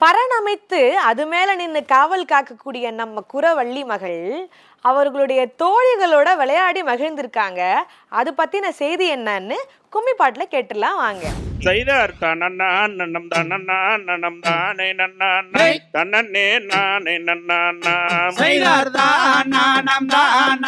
பரணமைத்து அது மேல நின்னு காவல் காக்கக்கூடிய நம்ம குறவள்ளி மகள் அவர்களுடைய தோழிகளோட விளையாடி மகிழ்ந்திருக்காங்க அது பத்தின செய்தி என்னன்னு கும்மி பாட்டுல கேட்டுலாம் வாங்க செய்தார் தனன்னா நன்னம் தனன்னா நன்னம் தானே நன்னா தன்னே நானே நன்னா செய்தார் தான் நானம் தான்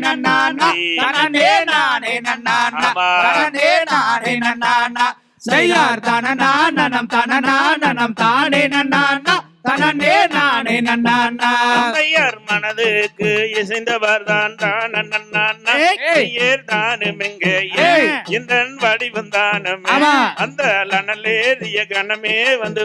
நன்னானா தனனே நானே நன்னானா. தனனே நானே நன்னானா செய்யார் தனனா நனம் தனனா நனம் தானே நன்னானா தனனே நானே நன்னானா தந்தையார் மனதுக்கு இசைந்தவர் தான் தான் நன்னா ஏர் தானும் எங்கே ஏய். இந்த வடிவம் தானும். அந்த லனலேறிய கணமே வந்து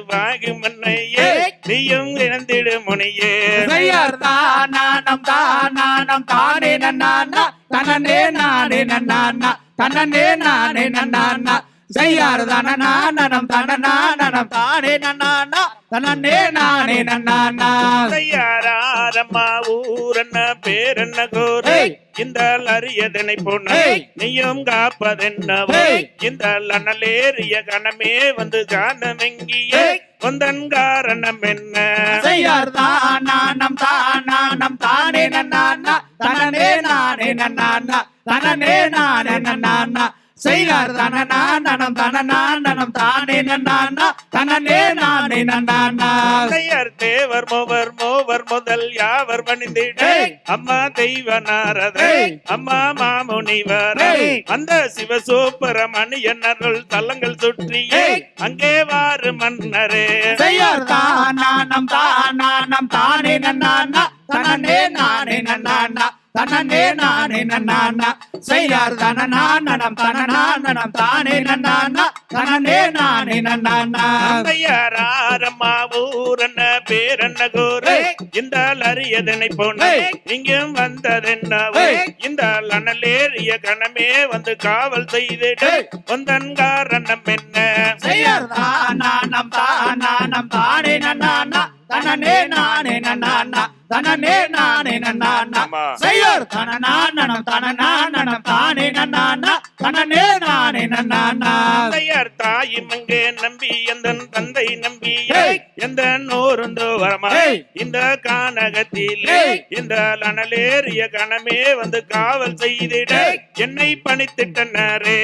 மன்னையே ஏய். நீயும் இழந்திடு முனையே. செய்யார் தான் நானம் தான் நானம் தானே நன்னானா தனனே நானே நன்னானா தனனே நானே நன்னானா செய்யார் தனனா நனம் தனனா நனம் தானே நன்னானா தனனே நானே நன்னானா தந்தையாரம்மா ஊரன்ன பேரன்ன கோரை. இந்த அரியதனை பொண்ணு. நீயும் காப்பதென்னவோ. இந்த லனலேறிய கணமே வந்து காணமெங்கியே ஏய். கொந்தன் காரணம் என்ன? செய்யார் தான் நானம் தான் நானம் தானே நன்னானா தனனே நானே நன்னானா தனனே நானே நன்னானா செய்யார் தனனா நனம் தனனா நனம் தானே நன்னானா தனனே நானே நன்னானா தந்தையார் தேவர் மூவர் மூவர் முதல் யாவர் பணிந்திட. அம்மா தெய்வ நாரத. அம்மா மாமுனிவர். அந்த சிவசூப்பரமணியன் அருள் தலங்கள் சுற்றியே. அங்கே வாரு மன்னரே செய்யார் தான் நானம் தான் நன்னானா தனனே நானே நன்னானா தனனே நானே நன்னானா செய்யார் தனனா நனம் தனனா நனம் தானே நன்னானா தனனே நானே நன்னானா தந்தையாரம்மா ஊரன்ன பேரன்ன கோரை. இந்த அரியதனை பொண்ணு ஏய். இங்கும் வந்ததென்னவோ. இந்த லனலேறிய கணமே வந்து காவல் செய்திட. ஏய். வந்தன் காரணம் என்ன? செய்யார் தான் நானம் தான் நானம் தானே நன்னானா தனனே நானே நன்னானா தனனே நானே நன்னானா. செய்யார் தனனா நனம் தனனா நனம் தானே நன்னானா தனனே நானே நன்னானா தந்தையார் தாயும் அங்கே நம்பி எந்த தந்தை நம்பி. எந்த நூறுந்தோ வரமா ஏய். இந்த கானகத்தில். இந்த லனலேறிய கணமே வந்து காவல் செய்திட. என்னை பணித்திட்டனரே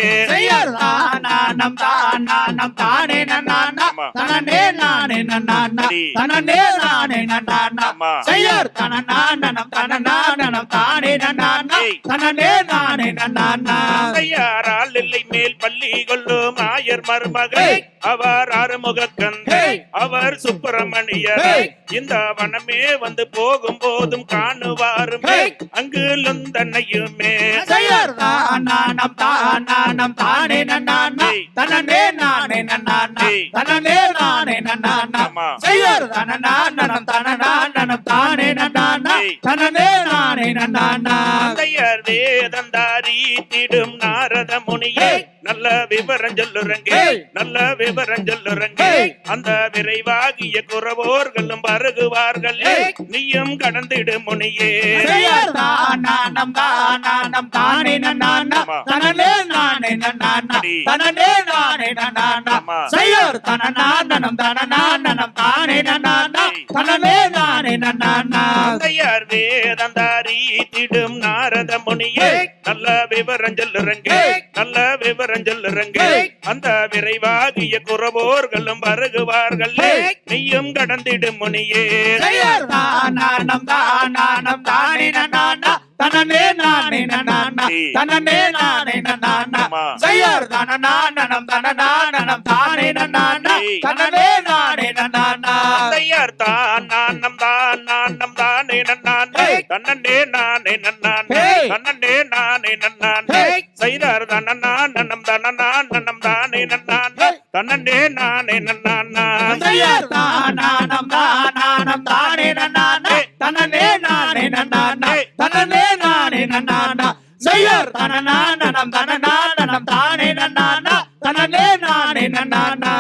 நானம் தான் நானம் தானே நன்னானா ஆமா. தனனே நானே நன்னானா சரி. தனனே நானே நன்னானா ஆமா. செய்யார் தனனா நனம் தனனா நனம் தானே நன்னானா ஏய். தனனே நானே நன்னானா மேல் பள்ளி கொள்ளும் ஆயர் மருமகள் ஏய். அவர் ஆறுமுக கந்தை ஏய். அவர் சுப்பிரமணியர். இந்த வனமே வந்து போகும் போதும் காணுவாரும். அங்கு லந்தனையுமே செய்யார் தான் நானம் தான் நானம் தானே நன்னானா ஏய். தனனே நானே நன்னானா. தனனே நானே நன்னானா. செய்யார் தனனா நனம் தானே நன்னானா. தனனே நானே நன்னானா தந்தையார் வேதந்தாரி திடும் முனியே. நல்ல விவரம் சொல்லுறங்க. நல்ல விவரம் சொல்லுறங்க. அந்த விரைவாகிய குறவோர்களும் பருகுவார்கள். நீயும் கடந்திடு முனியே நானம் தான் நானம் தானே நன்னானா ஆமா. தனனே நானே. தனனே. செய்யார் நனம் தனனா நனம் தானே நானே தந்தையார் வேதந்தாரி திடும் நாரத முனியே ஏய். நல்ல விவரம் சொல்லுறங்க. நல்ல விவரம் சொல்லுறங்க. அந்த விரைவாகிய குறவோர்களும் பருகுவார்கள் ஏய். நீயும் கடந்திடு முனியே நானம் தான் நானம் தானே நன்னானா தனனே நானே. தனனே நானே நனம் தனனா நனம் தானே ஏய். தனனே நானே நன்னானா தந்தையார் தான் நானம் தான் நானம் நன்னானே. தன்னே நானே நன்னானே. தன்னே நானே நன்னானே. செய்தார் தனனா நனம் தனனா நனம் தானே நன்னானே. தன்னே நானே நன்னானா நானம் தான் நானம் தானே நன்னானா தனனே நானே நன்னானா. தனனே நானே நன்னானா செய்யார் தனனா நனம் தனனா நனம் தானே நன்னானா தனனே நானே நன்னானா.